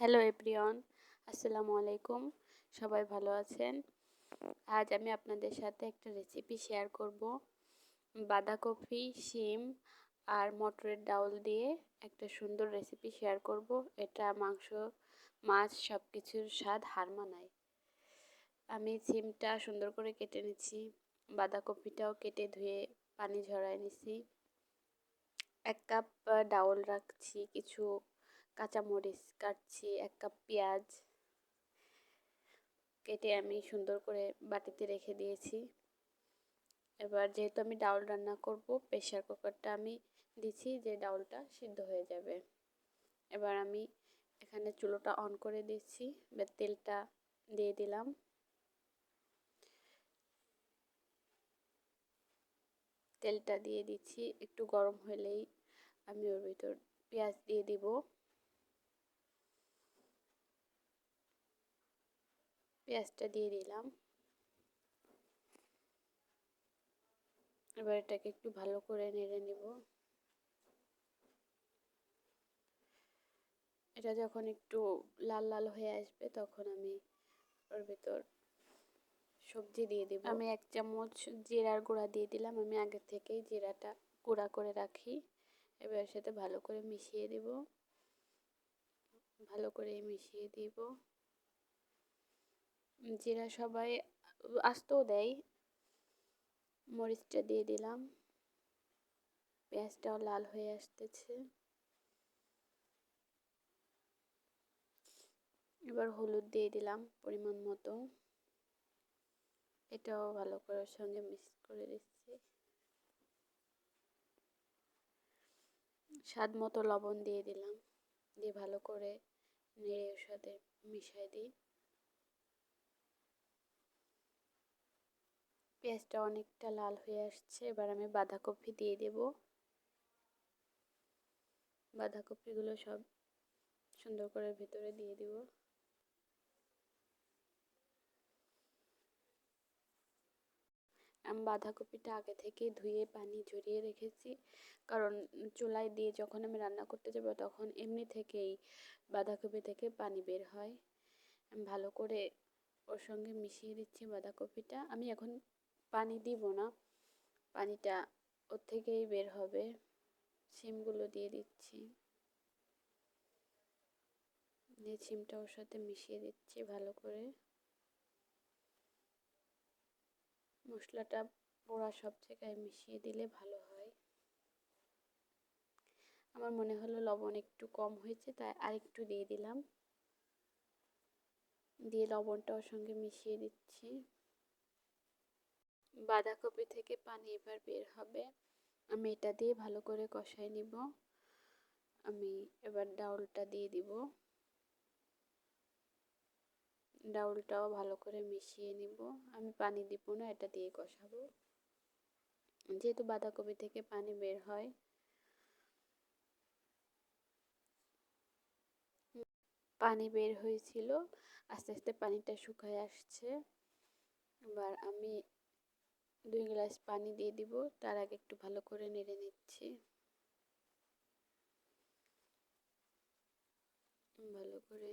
Hello everyone আসসালামু আলাইকুম সবাই ভালো আছেন? আজ আমি আপনাদের সাথে একটা রেসিপি শেয়ার করব। বাঁধাকপি, শিম আর মটরের ডাউল দিয়ে একটা সুন্দর রেসিপি শেয়ার করব। এটা মাংস, মাছ সব কিছুর স্বাদ হার মানায়। আমি সিমটা সুন্দর করে কেটে নিচ্ছি। বাঁধাকপিটাও কেটে ধুয়ে পানি ঝরাই নিছি এক কাপ ডাউল রাখছি কিছু কাঁচামরিচ কাটছি, এক কাপ পেঁয়াজ কেটে আমি সুন্দর করে বাটিতে রেখে দিয়েছি। এবার যেহেতু আমি ডাউল রান্না করব প্রেশার কুকারটা আমি দিছি যে ডাউলটা সিদ্ধ হয়ে যাবে। এবার আমি এখানে চুলোটা অন করে দিচ্ছি, এবার তেলটা দিয়ে দিলাম। তেলটা দিয়ে দিচ্ছি, একটু গরম হলেই আমি ওর ভিতর পেঁয়াজ দিয়ে দিব। পেঁয়াজটা দিয়ে দিলাম। এবার এটাকে একটু ভালো করে নেড়ে নিব। এটা যখন একটু লাল লাল হয়ে আসবে, তখন আমি ওর ভেতর সবজি দিয়ে দিব। আমি এক চামচ জিরার গুঁড়া দিয়ে দিলাম। আমি আগে থেকেই জিরাটা গুঁড়া করে রাখি। এবার সাথে ভালো করে মিশিয়ে দিব। ভালো করে মিশিয়ে দিব। জিরা সবাই, আস্তেও দেয়। মরিচটা দিয়ে দিলাম। পেঁয়াজটাও লাল হয়ে আসতেছে। এবার হলুদ দিয়ে দিলাম পরিমাণ মতো। এটাও ভালো করে সঙ্গে মিক্স করে দিচ্ছি। স্বাদ মতো লবণ দিয়ে দিলাম। দিয়ে ভালো করে নেড়ে ওর সাথে মিশাই দিই। পেঁয়াজটা অনেকটা লাল হয়ে আসছে, এবার আমি বাঁধাকপি দিয়ে দেব। বাঁধাকপিগুলো সব সুন্দর করে ভেতরে দিয়ে দিব। আমি বাঁধাকপিটা আগে থেকে ধুয়ে পানি ঝরিয়ে রেখেছি, কারণ চুলায় দিয়ে যখন আমি রান্না করতে যাব তখন এমনি থেকেই বাঁধাকপি থেকে পানি বের হয়। আমি ভালো করে ওর সঙ্গে মিশিয়ে দিচ্ছি বাঁধাকপিটা। আমি এখন পানি দিব না। পানিটা ওর থেকেই বের হবে। সিমগুলো দিয়ে দিচ্ছি। দিয়ে সিমটা ওর সাথে মিশিয়ে দিচ্ছি ভালো করে। মশলাটা পোড়া সব জায়গায় মিশিয়ে দিলে ভালো হয়। আমার মনে হলো লবণ একটু কম হয়েছে, তাই আরেকটু দিয়ে দিলাম। দিয়ে লবণটা ওর সঙ্গে মিশিয়ে দিচ্ছি। বাঁধাকপি থেকে পানি এবার বের হবে। আমি এটা দিয়ে ভালো করে কষাই নিব। আমি এবার ডাউলটা দিয়ে দিব। ডাউলটাও ভালো করে মিশিয়ে নিব। আমি পানি দিব না, এটা দিয়ে কষাবো। যেহেতু বাঁধাকপি থেকে পানি বের হয়। পানি বের হয়েছিল। আস্তে আস্তে পানিটা শুকায় আসছে। এবার আমি দুই গ্লাস পানি দিয়ে দিব, তার আগে একটু ভালো করে নেড়ে নিচ্ছি। ভালো করে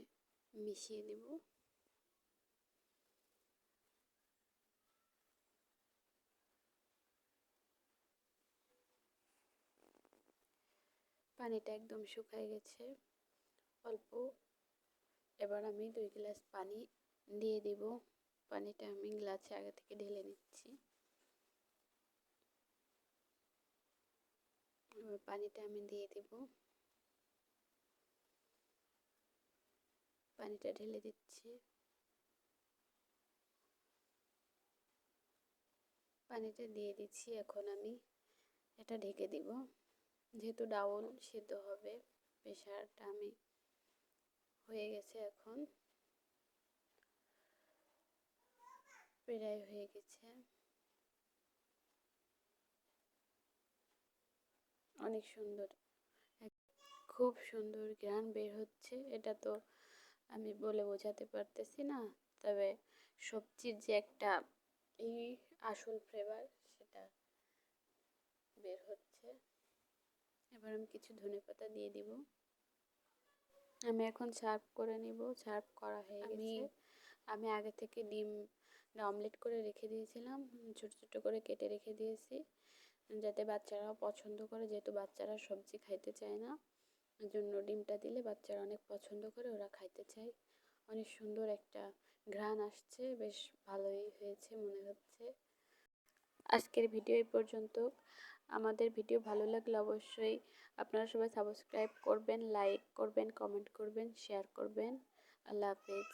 মিশিয়ে দিব। পানিটা একদম শুকায় গেছে। অল্প। এবার আমি দুই গ্লাস পানি দিয়ে দিব। পানিটা আমি গ্লাসে আগে থেকে ঢেলে নিচ্ছি। এবার পানিটা আমি দিয়ে দেব। পানিটা ঢেলে দিচ্ছি। পানিটা দিয়ে দিচ্ছি এখন আমি। এটা ঢেকে দিব। যেহেতু ডাউল সিদ্ধ হবে প্রেশারটা আমি হয়ে গেছে এখন। প্রায় হয়ে গেছে। অনেক সুন্দর। খুব সুন্দর গ্রান বের হচ্ছে এটা তো আমি বলে বোঝাতে পারতেছি না। তবে সবজির যে একটা এই আসল ফ্লেভার সেটা বের হচ্ছে। এবার আমি কিছু ধনে পাতা দিয়ে দিব। আমি এখন সার্ভ করে নিব সার্ভ করা হয়ে গেছে। আমি আগে থেকে ডিম অমলেট করে রেখে দিয়েছিলাম ছোট ছোট করে কেটে রেখে দিয়েছি। যাতে বাচ্চারাও পছন্দ করে, যেহেতু বাচ্চারা সবজি খাইতে চায় না জন্য ডিমটা দিলে বাচ্চারা অনেক পছন্দ করে, ওরা খাইতে চায়। অনেক সুন্দর একটা ঘ্রাণ আসছে, বেশ ভালোই হয়েছে মনে হচ্ছে। আজকের ভিডিও এই পর্যন্ত। আমাদের ভিডিও ভালো লাগলে অবশ্যই আপনারা সবাই সাবস্ক্রাইব করবেন লাইক করবেন কমেন্ট করবেন শেয়ার করবেন। আল্লাহ হাফেজ।